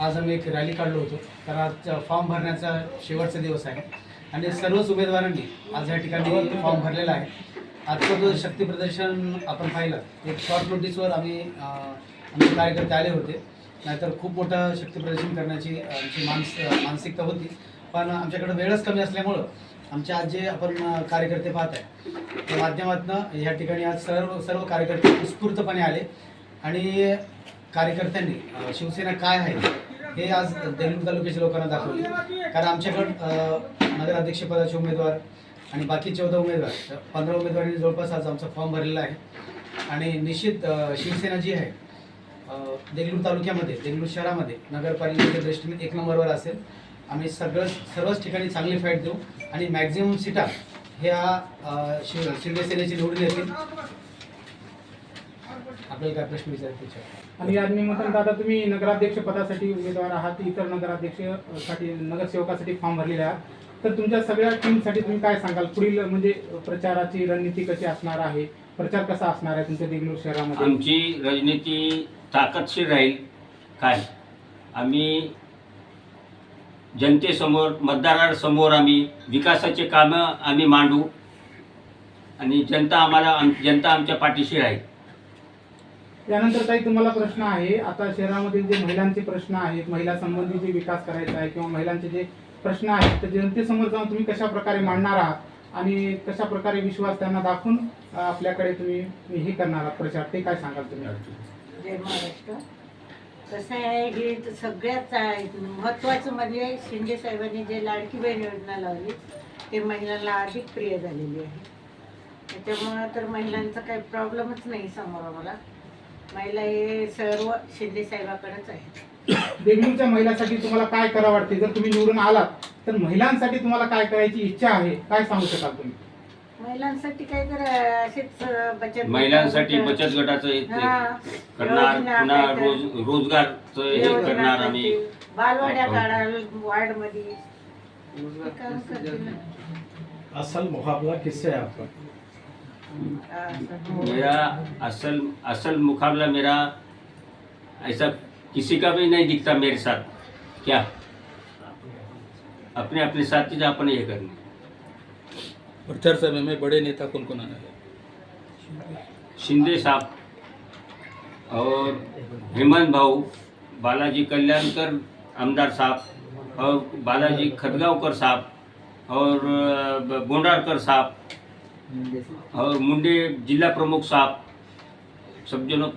आज आम्ही एक रॅली काढलो होतो. तर आज फॉर्म भरण्याचा शेवटचा दिवस आहे. आणि सर्वच उमेदवारांनी आज या ठिकाणी फॉर्म भरलेला आहे. आजचं जो शक्तीप्रदर्शन आपण पाहिलं एक शॉर्ट नोटीसवर आम्ही आमचे कार्यकर्ते आले होते. नाहीतर खूप मोठं शक्तीप्रदर्शन करण्याची आमची मानस मानसिकता होती. पण आमच्याकडे वेळच कमी असल्यामुळं आमचे आज जे आपण कार्यकर्ते पाहत आहे त्या माध्यमातून या ठिकाणी आज सर्व सर्व कार्यकर्ते उत्स्फूर्तपणे आले. आणि कार्यकर्त्यांनी शिवसेना काय आहे हे आज देगलूर तालुक्याच्या लोकांना दाखवले. कारण आमच्याकडं नगराध्यक्षपदाचे उमेदवार आणि बाकी चौदा उमेदवार पंधरा उमेदवारांनी जवळपास आज आमचा फॉर्म भरलेला आहे. आणि निश्चित शिवसेना जी आहे देगलूर तालुक्यामध्ये देगलूर शहरामध्ये नगरपालिकेच्या दृष्टीने एक नंबरवर असेल. आम्ही सगळं सर्वच ठिकाणी चांगली फाईट देऊ आणि मॅक्झिमम सीटा ह्या शिव शिवसेनेची निवडून येतील. आपल्याला काय प्रश्न विचारायचे विचारा. आणि आज निमंत्रण दादा तुम्ही नगराध्यक्ष पदासाठी उमेदवार आहात इतर नगराध्यक्षसाठी नगरसेवकासाठी फॉर्म भरलेले आहात. तर तुमच्या सगळ्या टीमसाठी तुम्ही काय सांगाल? पुढील म्हणजे प्रचाराची रणनीती कशी असणार आहे? प्रचार कसा असणार आहे तुमच्या देगलूर शहरामध्ये? आमची रणनीती ताकदशीर राहील. काय? आम्ही जनतेसमोर मतदारांसमोर आम्ही विकासाचे कामं आम्ही मांडू. आणि जनता आम्हाला आम जनता आमच्या पाठीशी राहील. त्यानंतर काही तुम्हाला प्रश्न आहे. आता शहरामधील जे महिलांचे प्रश्न आहेत महिला संबंधी जे विकास करायचा आहे किंवा महिलांचे जे प्रश्न आहेत तर जनतेसमोर जाऊन तुम्ही कशा प्रकारे मांडणार आहात आणि कशा प्रकारे विश्वास त्यांना दाखवून आपल्याकडे तुम्ही हे करणार आहात प्रचार? ते काय सांगाल तुम्ही? जय महाराष्ट्र. कसं आहे हे तर सगळ्यात आहे. महत्त्वाचं म्हणजे शिंदे साहेबांनी जे लाडकी बहीण योजना लावली ते महिलांना अधिक प्रिय झालेली आहे. त्याच्यामुळं तर महिलांचा काही प्रॉब्लेमच नाही समोर आम्हाला. महिला हे सर्व शिंदे साहेबाकडेच आहेत देगलूरच्या महिलांसाठी तुम्हाला काय करावं वाटते जर तुम्ही निवडून आलात तर महिलांसाठी तुम्हाला काय करायची इच्छा आहे काय सांगू शकाल तुम्ही महिलांसाठी काय तर असेच बचत महिलांसाठी बचत गटाचं हे ते हा. करणार योजना पुन्हा काय तर- रोज रोजगारचं हे योजना करणार आम्ही करतील. बालवाड्या काढाल वार्डमध्ये हे काम करतील ना. असल मुकाबला किससे है आपका. मेरा असल असल मुकाबला मेरा ऐसा किसी का भी नहीं दिखता मेरे साथ। क्या? अपने अपने साथी जो अपन ये करने। प्रचार सभा में बड़े नेता कौन कौन आने शिंदे साहब और हेमंत भाऊ बालाजी कल्याणकर आमदार साहब और बालाजी खदगांवकर साहब और बोंडारकर साहब। और हो, मुंडे जिल्हा प्रमुख साहब. सब जनों